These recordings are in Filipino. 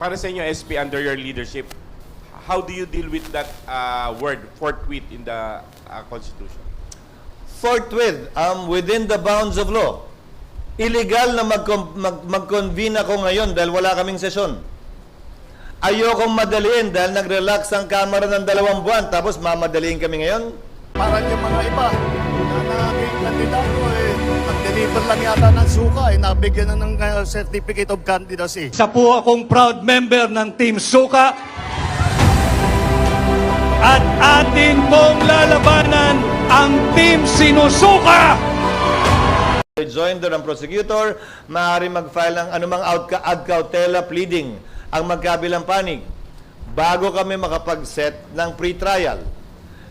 Para sa inyo, SP, under your leadership, how do you deal with that uh, word, forthwith, in the uh, Constitution? Forthwith, um, within the bounds of law. Illegal na mag- mag- mag-convene ako ngayon dahil wala kaming sesyon. Ayokong madaliin dahil nag-relax ang Kamara ng dalawang buwan tapos mamadaliin kami ngayon. Parang yung mga iba na naging kandidato eh, nag-deliver lang yata ng suka eh, nabigyan na ng uh, certificate of candidacy. Isa po akong proud member ng Team Suka. At atin pong lalabanan ang Team Sinusuka! Joinder ang prosecutor, maaari mag-file ng anumang ad cautela pleading ang magkabilang panig bago kami makapag-set ng pre-trial.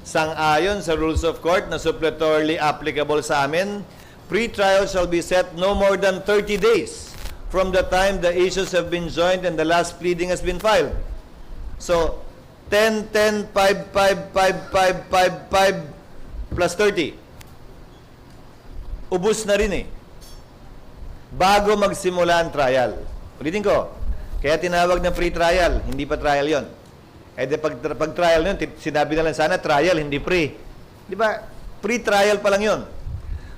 Sang-ayon sa rules of court na suppletorily applicable sa amin, pre-trial shall be set no more than 30 days from the time the issues have been joined and the last pleading has been filed. So, 10, 10, 5, 5, 5, 5, 5, 5, plus 30 ubus na rin eh. Bago magsimula ang trial. Ulitin ko, kaya tinawag na free trial, hindi pa trial yon. Eh di pag, pag trial tip- sinabi na lang sana trial, hindi pre. Di ba? Pre-trial pa lang yon.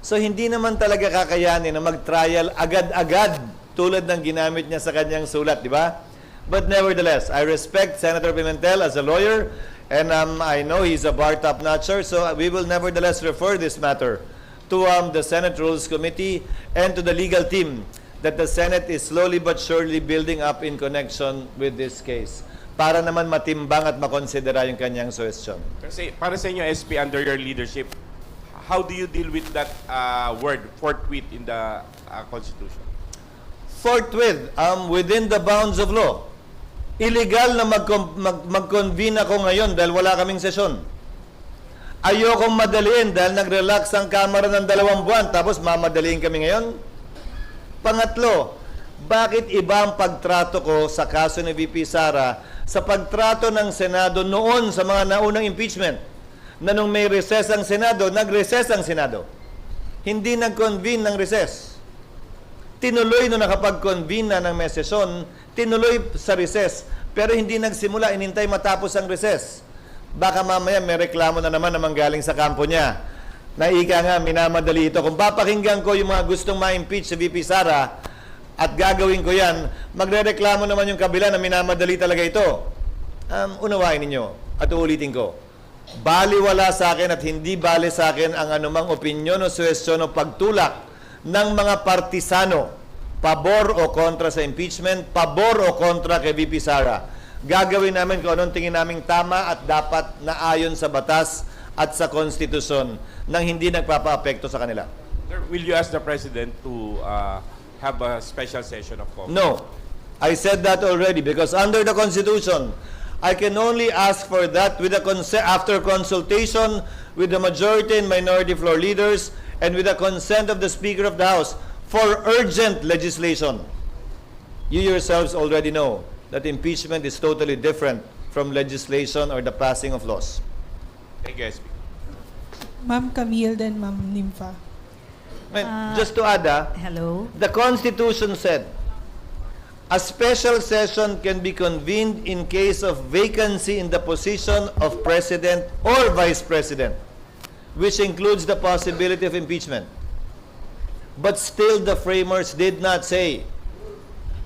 So hindi naman talaga kakayanin na mag-trial agad-agad tulad ng ginamit niya sa kanyang sulat, di ba? But nevertheless, I respect Senator Pimentel as a lawyer and um, I know he's a bar top notcher, so we will nevertheless refer this matter to um, the Senate Rules Committee and to the legal team that the Senate is slowly but surely building up in connection with this case para naman matimbang at makonsidera yung kanyang suggestion. Kasi para sa inyo, SP, under your leadership, how do you deal with that uh, word, forthwith, in the uh, Constitution? Forthwith, um, within the bounds of law. Illegal na mag- mag- mag-convene ako ngayon dahil wala kaming sesyon. Ayokong madaliin dahil nag-relax ang Kamara ng dalawang buwan tapos mamadaliin kami ngayon. Pangatlo, bakit iba ang pagtrato ko sa kaso ni VP Sara sa pagtrato ng Senado noon sa mga naunang impeachment? Na nung may recess ang Senado, nag-recess ang Senado. Hindi nag-convene ng recess. Tinuloy nung nakapag-convene na ng may sesyon, tinuloy sa recess, pero hindi nagsimula, inintay matapos ang recess. Baka mamaya may reklamo na naman na manggaling sa kampo niya. Naika nga, minamadali ito. Kung papakinggan ko yung mga gustong ma-impeach si VP Sara at gagawin ko yan, magre-reklamo naman yung kabila na minamadali talaga ito. Um, unawain ninyo at uulitin ko. Baliwala sa akin at hindi bali sa akin ang anumang opinyon o suwestyon o pagtulak ng mga partisano pabor o kontra sa impeachment, pabor o kontra kay VP Sara. Gagawin namin kung anong tingin naming tama at dapat na ayon sa batas at sa konstitusyon nang hindi nagpapaapekto sa kanila. Sir, will you ask the President to uh, have a special session of Congress? No. I said that already because under the Constitution, I can only ask for that with a conse- after consultation with the majority and minority floor leaders and with the consent of the Speaker of the House for urgent legislation. You yourselves already know that impeachment is totally different from legislation or the passing of laws. Thank you, SP. Ma'am Camille, then Ma'am Nympha. And Ah. just to add, ah, Hello? The Constitution said, a special session can be convened in case of vacancy in the position of President or Vice President, which includes the possibility of impeachment. But still, the framers did not say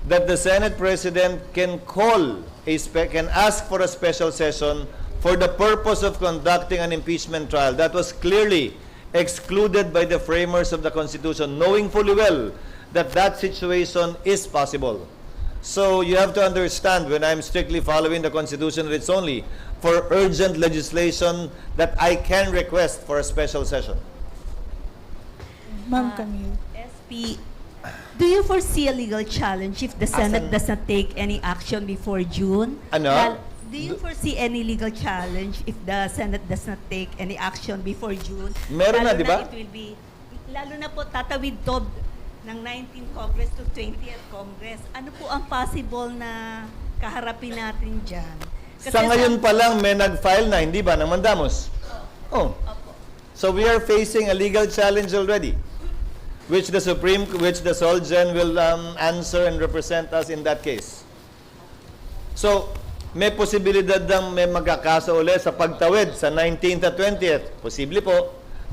that the Senate President can call a spe- can ask for a special session for the purpose of conducting an impeachment trial. That was clearly excluded by the framers of the Constitution, knowing fully well that that situation is possible. So you have to understand when I'm strictly following the Constitution, that it's only for urgent legislation that I can request for a special session. Ma'am Ah, Camille. SP, do you foresee a legal challenge if the Senate does not take any action before June? Ano? Lal- do you foresee any legal challenge if the Senate does not take any action before June? Meron na, di ba? It will be, lalo na po tatawid to ng 19th Congress to 20th Congress. Ano po ang possible na kaharapin natin dyan? Kasi Sa ngayon pa lang may nag-file na, hindi ba, ng mandamos? Oh. So we are facing a legal challenge already, which the Supreme, which the Solgen will um, answer and represent us in that case. So, may posibilidad ng may magkakaso ulit sa pagtawid sa 19th at 20th. Posible po.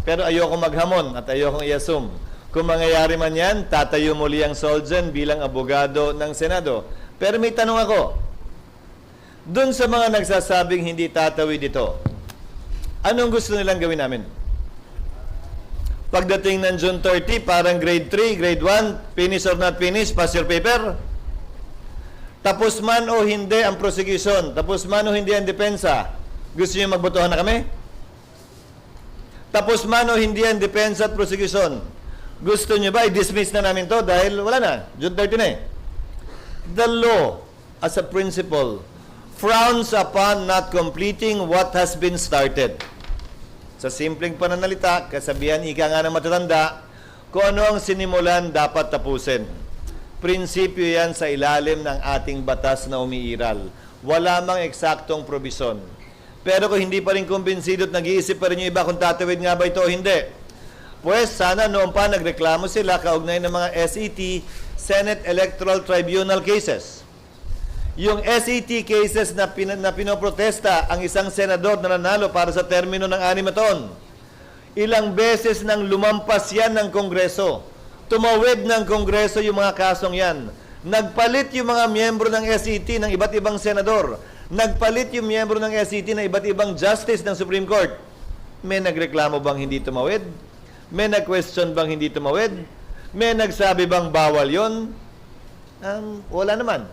Pero ayoko maghamon at ayoko i-assume. Kung mangyayari man yan, tatayo muli ang Solzen bilang abogado ng Senado. Pero may tanong ako. Doon sa mga nagsasabing hindi tatawid ito, anong gusto nilang gawin namin? Pagdating ng June 30, parang grade 3, grade 1, finish or not finish, pass your paper. Tapos man o hindi ang prosecution, tapos man o hindi ang depensa, gusto niyo magbotohan na kami? Tapos man o hindi ang depensa at prosecution, gusto niyo ba i-dismiss na namin to dahil wala na, June 30 na eh. The law, as a principle, frowns upon not completing what has been started. Sa simpleng pananalita, kasabihan ika nga ng matatanda, kung ano ang sinimulan dapat tapusin. Prinsipyo yan sa ilalim ng ating batas na umiiral. Wala mang eksaktong probisyon. Pero kung hindi pa rin kumbinsido at nag-iisip pa rin yung iba kung tatawid nga ba ito o hindi, pues sana noon pa nagreklamo sila kaugnay ng mga SET, Senate Electoral Tribunal cases. Yung SET cases na, pin- na pinoprotesta ang isang senador na nanalo para sa termino ng anim na taon. Ilang beses nang lumampas yan ng Kongreso. Tumawid ng Kongreso yung mga kasong yan. Nagpalit yung mga miyembro ng SET ng iba't ibang senador. Nagpalit yung miyembro ng SET ng iba't ibang justice ng Supreme Court. May nagreklamo bang hindi tumawid? May nag-question bang hindi tumawid? May nagsabi bang bawal yon? Um, wala naman.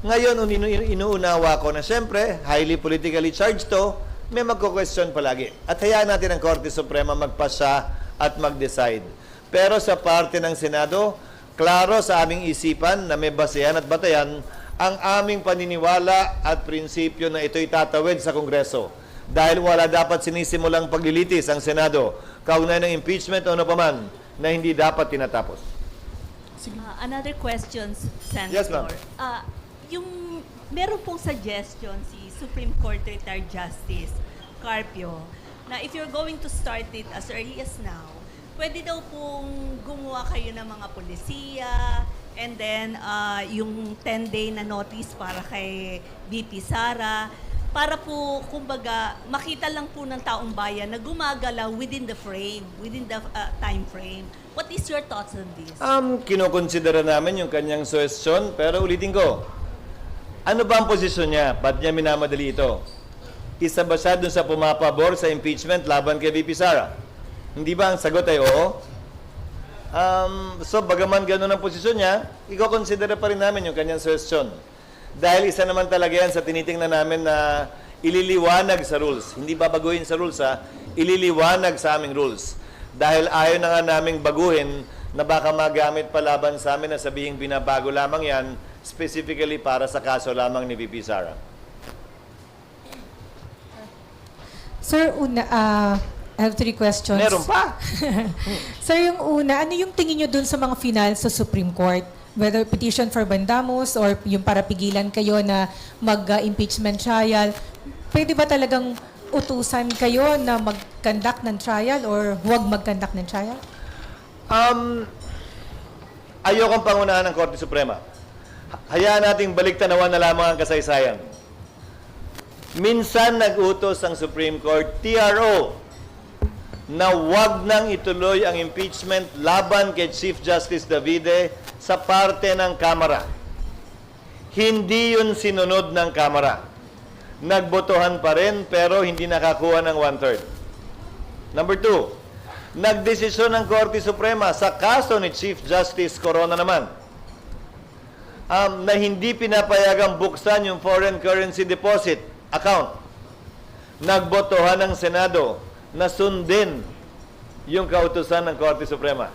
Ngayon, inu- inuunawa ko na siyempre, highly politically charged to, may magko-question palagi. At hayaan natin ang Korte Suprema magpasya at mag-decide. Pero sa parte ng Senado, klaro sa aming isipan na may basehan at batayan ang aming paniniwala at prinsipyo na ito'y tatawid sa Kongreso. Dahil wala dapat sinisimulang paglilitis ang Senado, kaugnay ng impeachment o ano paman na hindi dapat tinatapos. Ah, another question, Senator. Yes, ma'am. Ah, yung meron pong suggestion si Supreme Court retired Justice Carpio na if you're going to start it as early as now, pwede daw pong gumawa kayo ng mga polisiya and then ah, yung 10-day na notice para kay BP Sara para po, kumbaga, makita lang po ng taong bayan na gumagalaw within the frame, within the ah, time frame. What is your thoughts on this? Um, kinokonsidera namin yung kanyang suwestyon, pero ulitin ko, ano ba ang posisyon niya? Ba't niya minamadali ito? Isa ba siya dun sa pumapabor sa impeachment laban kay VP Sara? Hindi ba ang sagot ay oo? Um, so, bagaman ganun ang posisyon niya, iko-consider pa rin namin yung kanyang suwestyon. Dahil isa naman talaga yan sa tinitingnan namin na ililiwanag sa rules. Hindi babaguhin sa rules ha, ililiwanag sa aming rules. Dahil ayaw na nga naming baguhin na baka magamit pa laban sa amin na sabihing binabago lamang yan specifically para sa kaso lamang ni VP Sara. Sir, una, ah, I have three questions. Meron pa? Sir, yung una, ano yung tingin nyo dun sa mga final sa Supreme Court? Whether petition for bandamus or yung para pigilan kayo na mag-impeachment trial, pwede ba talagang utusan kayo na mag-conduct ng trial or huwag mag-conduct ng trial? Um, ayokong pangunahan ng Korte Suprema. Hayaan nating baliktanawan na lamang ang kasaysayan. Minsan nag-utos ang Supreme Court, TRO, na wag nang ituloy ang impeachment laban kay Chief Justice Davide sa parte ng Kamara. Hindi yun sinunod ng Kamara. Nagbotohan pa rin pero hindi nakakuha ng one-third. Number two, nagdesisyon ng Korte Suprema sa kaso ni Chief Justice Corona naman um, na hindi pinapayagang buksan yung foreign currency deposit account. Nagbotohan ng Senado na sundin yung kautusan ng Korte Suprema.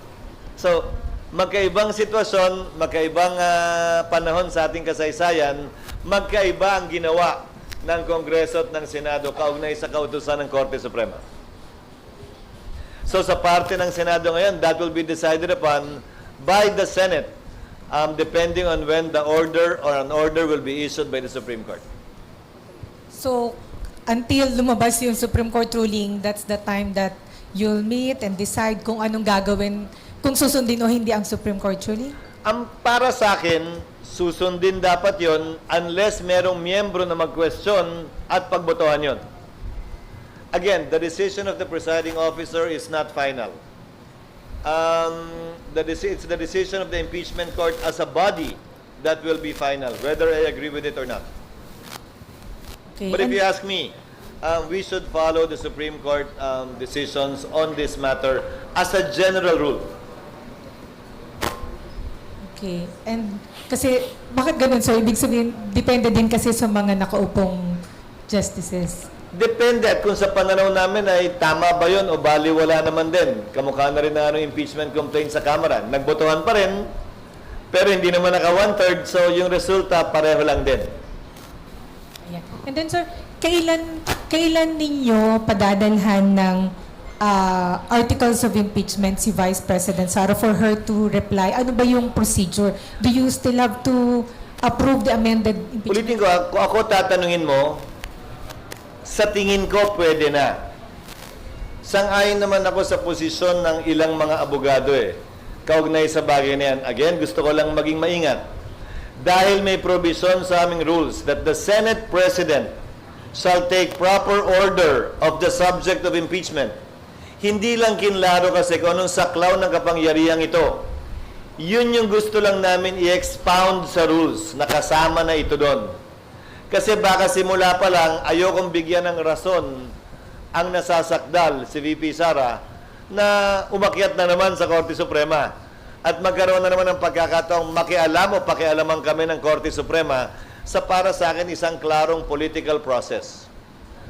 So, magkaibang sitwasyon, magkaibang ah, panahon sa ating kasaysayan, magkaiba ang ginawa ng Kongreso at ng Senado kaugnay sa kautusan ng Korte Suprema. So sa parte ng Senado ngayon, that will be decided upon by the Senate um, depending on when the order or an order will be issued by the Supreme Court. So, until lumabas yung Supreme Court ruling, that's the time that you'll meet and decide kung anong gagawin, kung susundin o hindi ang Supreme Court ruling? Ang para sa akin, susundin dapat yon unless merong miyembro na mag-question at pagbotohan yon. Again, the decision of the presiding officer is not final. Um, the it's the decision of the impeachment court as a body that will be final, whether I agree with it or not. Okay. But if you ask me, um, we should follow the Supreme Court um, decisions on this matter as a general rule. Okay. And kasi, bakit ganun? So, ibig sabihin, depende din kasi sa mga nakaupong justices. Depende at kung sa pananaw namin ay tama ba yun o baliwala naman din. Kamukha na rin na ano, impeachment complaint sa Kamara. Nagbotohan pa rin, pero hindi naman naka one-third, so yung resulta pareho lang din. Ayan. And then, sir, kailan, kailan ninyo padadalhan ng ah, articles of impeachment si Vice President Sara for her to reply? Ano ba yung procedure? Do you still have to approve the amended impeachment? Ulitin ko, kung ako tatanungin mo, sa tingin ko pwede na. Sang-ayon naman ako sa posisyon ng ilang mga abogado eh. Kaugnay sa bagay na yan. Again, gusto ko lang maging maingat. Dahil may provision sa aming rules that the Senate President shall take proper order of the subject of impeachment. Hindi lang kinlaro kasi kung anong saklaw ng kapangyarihang ito. Yun yung gusto lang namin i-expound sa rules. Nakasama na ito doon. Kasi baka simula pa lang, ayokong bigyan ng rason ang nasasakdal si VP Sara na umakyat na naman sa Korte Suprema at magkaroon na naman ng pagkakataong makialam o pakialaman kami ng Korte Suprema sa para sa akin isang klarong political process.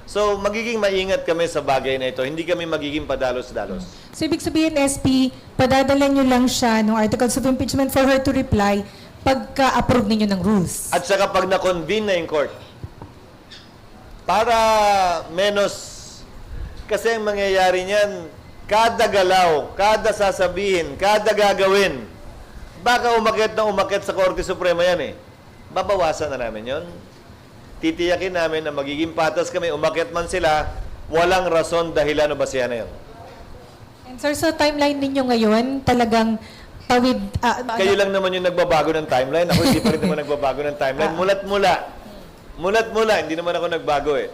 So, magiging maingat kami sa bagay na ito. Hindi kami magiging padalos-dalos. So, ibig sabihin, SP, padadala nyo lang siya ng articles of impeachment for her to reply pagka-approve ninyo ng rules. At saka pag na-convene na yung court, para menos, kasi ang mangyayari niyan, kada galaw, kada sasabihin, kada gagawin, baka umakit na umakit sa Korte Suprema yan eh. Babawasan na namin yon. Titiyakin namin na magiging patas kami, umakit man sila, walang rason dahilan o basihan na yun. And sir, sa timeline ninyo ngayon, talagang tawid... ah, Kayo lang naman yung nagbabago ng timeline. Ako hindi pa rin naman nagbabago ng timeline. Mulat mula. Mulat mula. Hindi naman ako nagbago eh.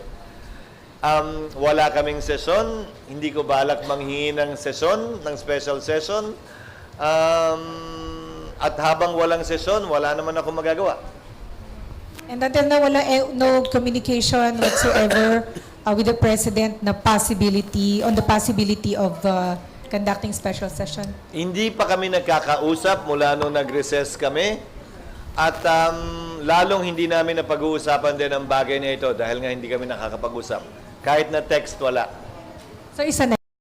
Um, wala kaming session. Hindi ko balak manghingi ng session, ng special session. Um, at habang walang session, wala naman ako magagawa. And until now, wala eh, no communication whatsoever uh, with the President na possibility, on the possibility of uh, conducting special session. Hindi pa kami nagkakausap mula nung nag-recess kami. At um, lalong hindi namin napag-uusapan din ang bagay na ito dahil nga hindi kami nakakapag-usap. Kahit na text, wala. So, isa na